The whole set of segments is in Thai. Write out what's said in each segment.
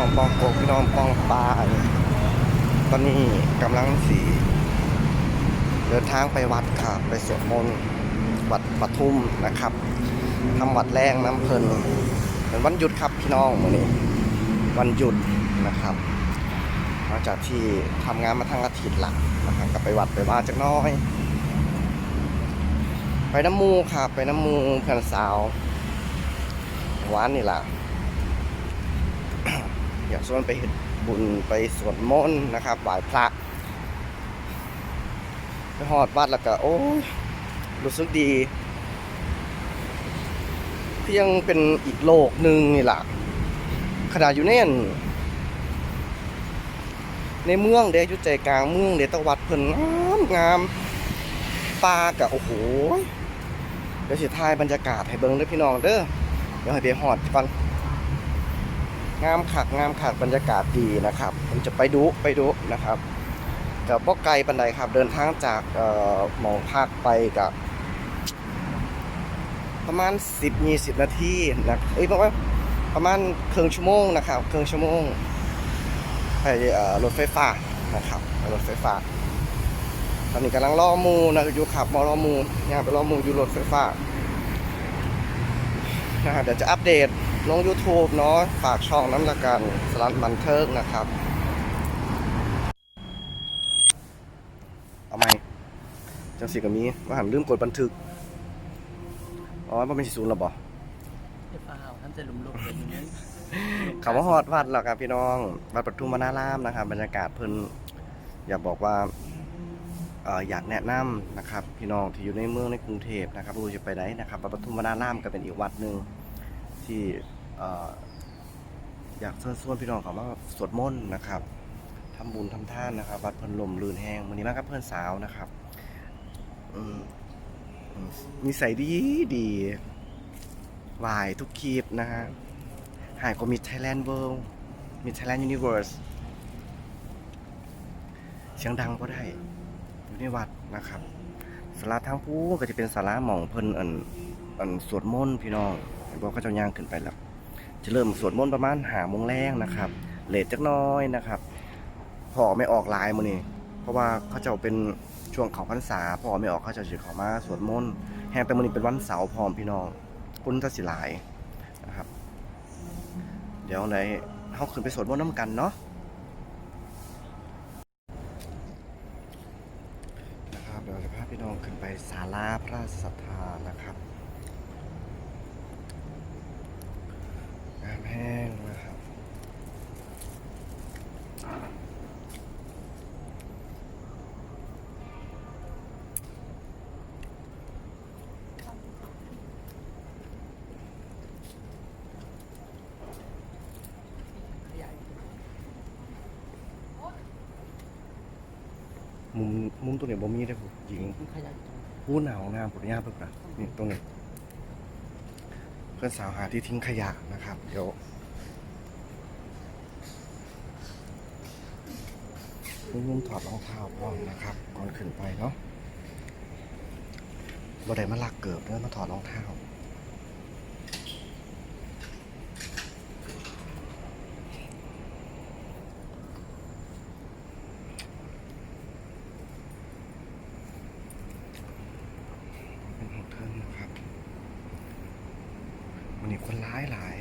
องปองโกพี่น้องปองปลายตอนนี้กำลังสีเดินทางไปวัดค่ะ ไปสวดมนต์วัดปทุมนะครับทำวัดแรงน้ำเพลินเป็นวันหยุดครับพี่น้องวันนี้ วันหยุดนะครับหลังจากที่ทำงานมาทั้งอาทิตย์หลักนะครับกลับไปวัดไปว่านจักน้อย ไปน้ำมูครับไปน้ำมูเพื่อนสาววานนี่ล่ะ อยากชวนไปเฮ็ดบุญไปสวดมนต์นะครับไหว้พระไปหอดวัดแล้วก็โอ้ยรู้สึกดีเพียงเป็นอีกโลกหนึ่งนี่ล่ะขนาดอยู่ในอันในเมืองเด้อยู่ใจกลางเมืองเด้แตะวัดเพิ่นงามงามปากะโอ้โหเดี๋ยวสิถ่ายบรรยากาศให้เบิ่งเด้อพี่น้องเด้อเดี๋ยวให้ไปหอดก่อน งามขักงามขักบรรยากาศดีนะครับผมจะไปดูไปดูนะครับกับพวกไกลปันไดครับ เดินทางจากหมองภาคไปกับประมาณ 10 20 นาทีนะเอ้ยประมาณประมาณครึ่งชั่วโมงนะครับครึ่งชั่วโมงไปรถไฟฟ้านะครับไปรถไฟฟ้า ตอนนี้กำลังรอมูนะอยู่ขับมารอมูเนี่ยไปรอมูอยู่รถไฟฟ้านะเดี๋ยวจะอัปเดต ลง YouTube เนาะฝากช่องน้ำละกันสลัดบันเทิงนะครับ เอาไหมจังสิกับมีว่าหันลืมกดบันทึก อ๋อมันเป็นสิศูนย์หรอบ่เดี๋ยวเปล่าท่านจะหลุมหลบเดี๋ยวนี้คำว่าฮอดวัดแล้วครับพี่น้องวัดปทุมวนารามนะครับ บรรยากาศเพิ่นอยากบอกว่าเอ่ออยากแนะนำนะครับ พี่น้องที่อยู่ในเมืองในกรุงเทพนะครับรู้จะไปไหนนะครับวัดปทุมวนารามก็เป็นอีกวัดหนึ่ง ที่ออยากเชิญชวนพี่น้องเขามาสวดมนต์นะครับทำบุญทำท่านนะครับวัดเพิ่นลมลื่นแห้งวันนี้มากับเพื่อนสาวนะครับมอืมนิสัยดีดีวายทุกคลิปนะฮะหายก็มี Thailand World มี Thailand Universe เสียงดังก็ได้อยู่ในวัดนะครับสาราทางผู้ก็จะเป็นสาราหม่องเพิ่นอันอันสวดมนต์พี่น้อง บอกเขาเจ้าย่างขึ้นไปแล้ว จะเริ่มสวดมนต์ประมาณหาโมงแรงนะครับเลทจักน้อยนะครับพอไม่ออกลายมือนี้เพราะว่าเขาจ้าเป็นช่วงเขาพรรษาพอไม่ออกเขาจ้าสิเขามาสวดมนต์แฮงแต่มือนี้เป็นวันเสาร์พร้อมพี่น้องคุณทัศิหลายนะครับ เดี๋ยวไหนเขาขึ้นไปสวดมนต์น้ำกันเนาะนะครับเดี๋ยวจะพาพี่น้องขึ้นไปศาลาพระราชศรัทธานะครับ งามแห้งนะครับ มุมมุมตัวนี้บ่มีได้อผู้หญิงมันขยายตรงผู้หนาวงามปุญญาเพิ่งนะนี่ตรงนี้เพื่อนสาวหาที่ทิ้งขยะนะครับ เดี๋ยวนุ่มๆถอดรองเท้าก่อนนะครับ ก่อนขึ้นไปเนาะบ่ได้มาลักเกือบเด้อมาถอดรองเท้า เป็นของเทิงนะครับ วันนี้คนร้ายหลาย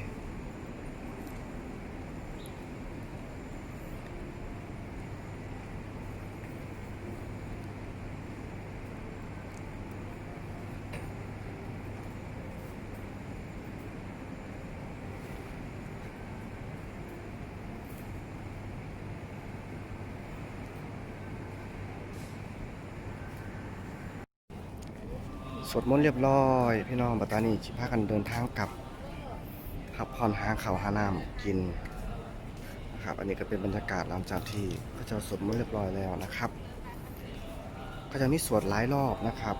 สวดมนต์เรียบร้อย พี่น้องปัตตานีชิพากันเดินทางกลับพักผ่อนหาข้าวหาน้ำกินนะครับอันนี้ก็เป็นบรรยากาศหลังจากที่พระเจ้าสวดมนต์เรียบร้อยแล้วนะครับ ก็จะมีสวดหลายรอบนะครับ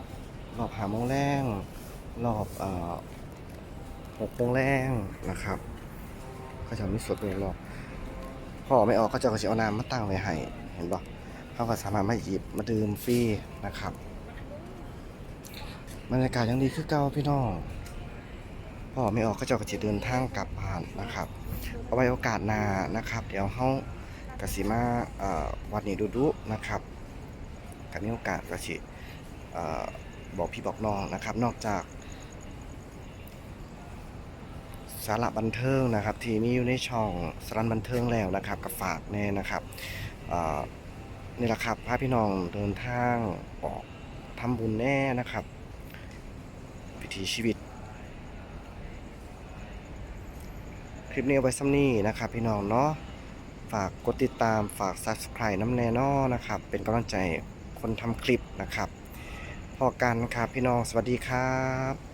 รอบหาโมงแรงรอบอหกโมงแรงนะครับ ก็จะมีสวดเป็นรอบพ่อไม่ออกก็จะก็จะเอาน้ำมาตั้งไว้ให้เห็นปะเขาก็สามารถมาหยิบมาดื่มฟรีนะครับ บรรยากาศยังดีคือเก่าพี่น้องพ่อไม่ออกก็เจะกระจิเดินทางกลับบ้านนะครับ เอาไว้โอกาสหน้านะครับ เดี๋ยวเฮากสิมาวัดนี้ดูดูนะครับก็มีโอกาสก็สิบอกพี่บอกน้องนะครับ นอกจากสาระบันเทิงนะครับ ที่มีอยู่ในช่องสารันบันเทิงแล้วนะครับกับฝากแน่นะครับนี่แหละครับพาพี่น้องเดินทางออกทำบุญแน่นะครับ วิถีชีวิต คลิปนี้เอาไว้ซ้ำนี่นะครับพี่น้องเนาะฝากกดติดตามฝาก subscribe น้ำแน่นอนะครับ เป็นกำลังใจคนทำคลิปนะครับ พอกันครับพี่น้องสวัสดีครับ